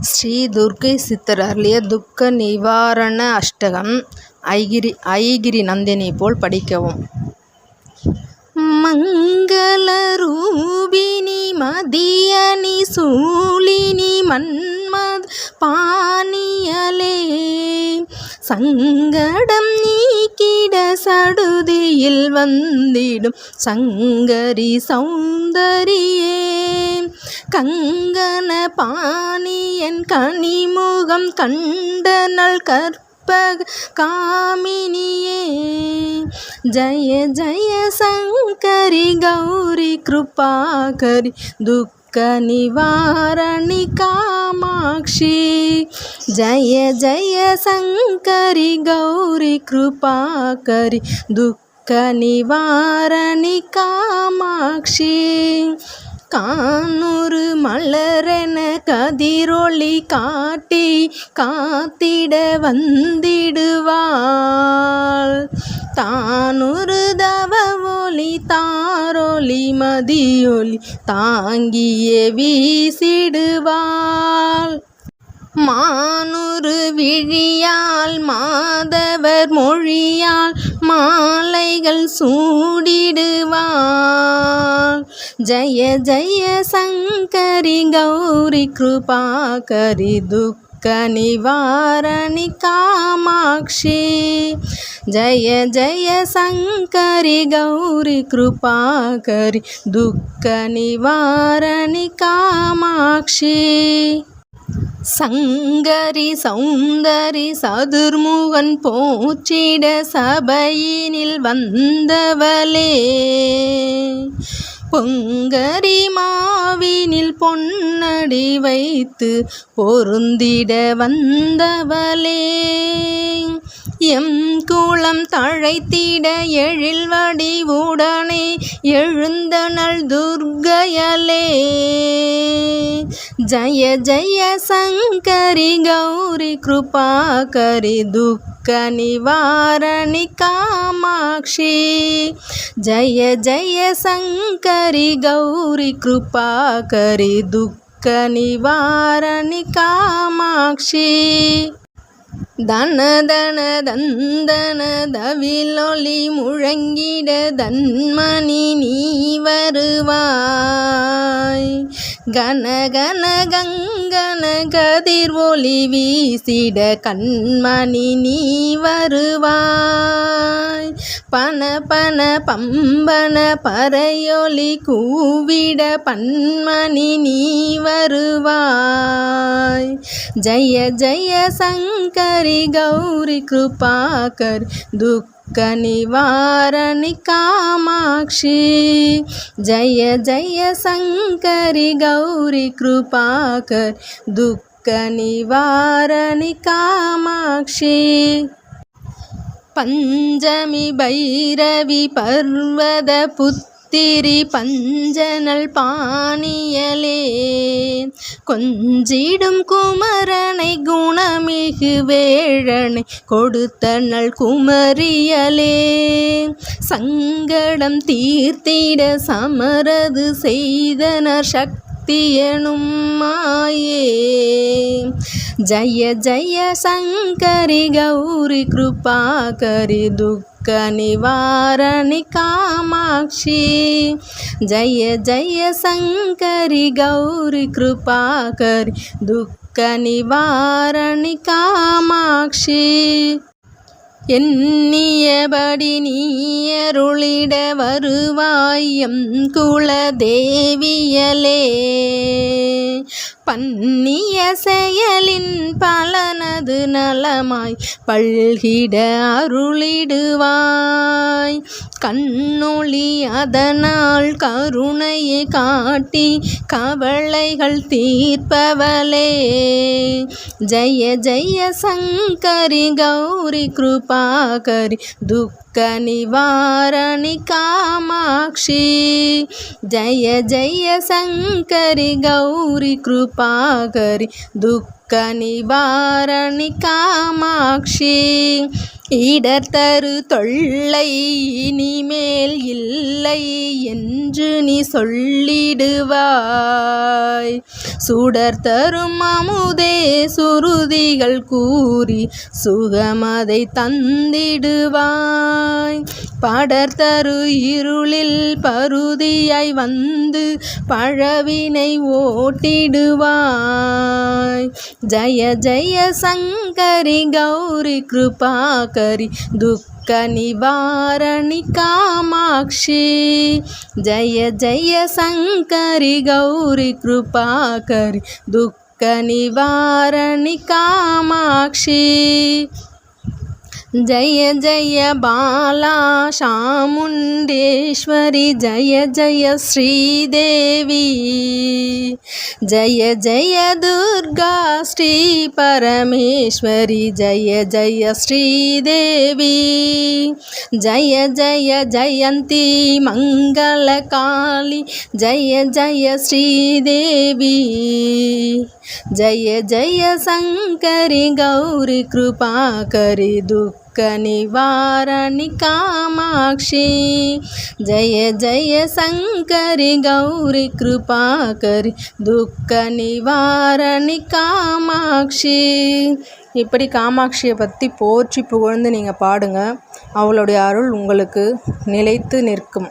ஸ்ரீ துர்க்கை சித்தர் அருளிய துக்க நிவாரண அஷ்டகம் ஐகிரி ஐகிரி நந்தினி போல் படிக்கவும். மங்கள ரூபினி மதியனி சூழினி மன்மத் பாணியலே. சங்கடம் நீ நீக்கிட சடுதியில் வந்திடும் சங்கரி சௌந்தரியே. கங்கன பாணியன் கனிமுகம் கண்டனல் கற்பக காமினியே. ஜய ஜய சங்கரி கௌரி கிருபாகரி துக்க நிவாரணி காமாட்சி ஜய ஜய சங்கரி கௌரி கிருபாகரி துக்க நிவாரணி காமாட்சி கானூறு மலரென கதிரொளி காட்டி காத்திட வந்திடுவாள். தானொரு தவ ஒளி தாரொளி மதியொளி தாங்கிய வீசிடுவாள். மானுறு விழியால் மாதவர் மொழியால் மாலைகள் சூடிடுவாள். ஜய ஜய சங்கரி கௌரி கிருபாகரி துக்க நிவாரணி காமாட்சி. ஜய ஜய சங்கரி கௌரி கிருபாகரி துக்க நிவாரணி காமாட்சி. சங்கரி சௌந்தரி சதுர்முகன் போற்றிட சபையினில் வந்தவளே. பொங்கரி மாவினில் பொன்னடி வைத்து பொருந்திட வந்தவளே. எம் குளம் தழைத்திட எழில் வடிவுடனே எழுந்தனள் துர்கயலே. ஜய ஜய சங்கரி கௌரி கிருபாகரி துக்க நிவாரணி காமாட்சி. ஜய ஜய சங்கரி கௌரி கிருபாகரி துக்க நிவாரணி காமாட்சி. தன தன தந்தன தவிலொளி முழங்கிட தன்மணி நீ வருவாய். கன கன கங்கன கதிர் ஒளி வீசிட கண்மணி நீ வருவாய். பன பன பம்பன பறையொலி கூவிட பன்மணி நீ வருவாய். ஜய ஜய சங்கரி கௌரி கிருபாகர் துக்க दुःख कामाक्षि। जय जय शङ्करि गौरि कृपाक दुःखनिवारणि कामाक्षि। पञ्चमी भैरवि पर्वतपुत्र திரி பஞ்சனல் பாணியலே. கொஞ்சிடும் குமரனை குணமிகு வேழனை கொடுத்தனள் குமரியலே. சங்கடம் தீர்த்திட சமரது செய்தனர் சக்தி எனும் மாயே ஜய ஜய சங்கரி கௌரி கிருபாகரி துக்க நிவாரணி காமாட்சி ஜய ஜய சங்கரி கௌரி கிருபாகரி துக்க நிவாரணி காமாட்சி எண்ணியபடி நீயருளிட வருவாயம் குலதேவியலே. பன்னிய செயலின் பலனது நலமாய் பல்கிட அருளிடுவாய். கண்ணொளி அதனால் கருணையை காட்டி கவலைகள் தீர்ப்பவளே. ஜய ஜய சங்கரி கௌரி கிருபாகரி துக் क कामाक्षि। जय जय शङ्करि गौरि कृपाकरि। दुःखनिवारणि निवारणि कामाक्षी। இடர் தரு தொல்லை இனிமேல் இல்லை என்று நீ சொல்லிடுவாய். சுடர் தரும் அமுதே சுருதிகள் கூறி சுகமதை தந்திடுவாய். படர் தரு இருளில் பருதியாய் வந்து பழவினை ஓட்டிடுவாய். ஜய ஜய சங்கரி கௌரி கிருபாகரி துக்க நிவாரணி காமாட்சி ஜய ஜய சங்கரி கௌரி జయ జయ బాలా చాముండేశ్వరి జయ జయ శ్రీదేవి జయ జయ దుర్గా శ్రీ పరమేశ్వరి జయ జయ శ్రీదేవి జయ జయ జయంతి మంగళకాళి జయ జయ శ్రీదేవి జయ జయ శంకరి గౌరి కృపాకరి దుఃఖ దుఃఖ నివారణి కామాక్షి జయ జయ శంకరి గౌరి కృపాకరి దుఃఖ నివారణி காமாட்சி. இப்படி காமாட்சியை பற்றி போற்றி புகழ்ந்து நீங்கள் பாடுங்க. அவளுடைய அருள் உங்களுக்கு நிலைத்து நிற்கும்.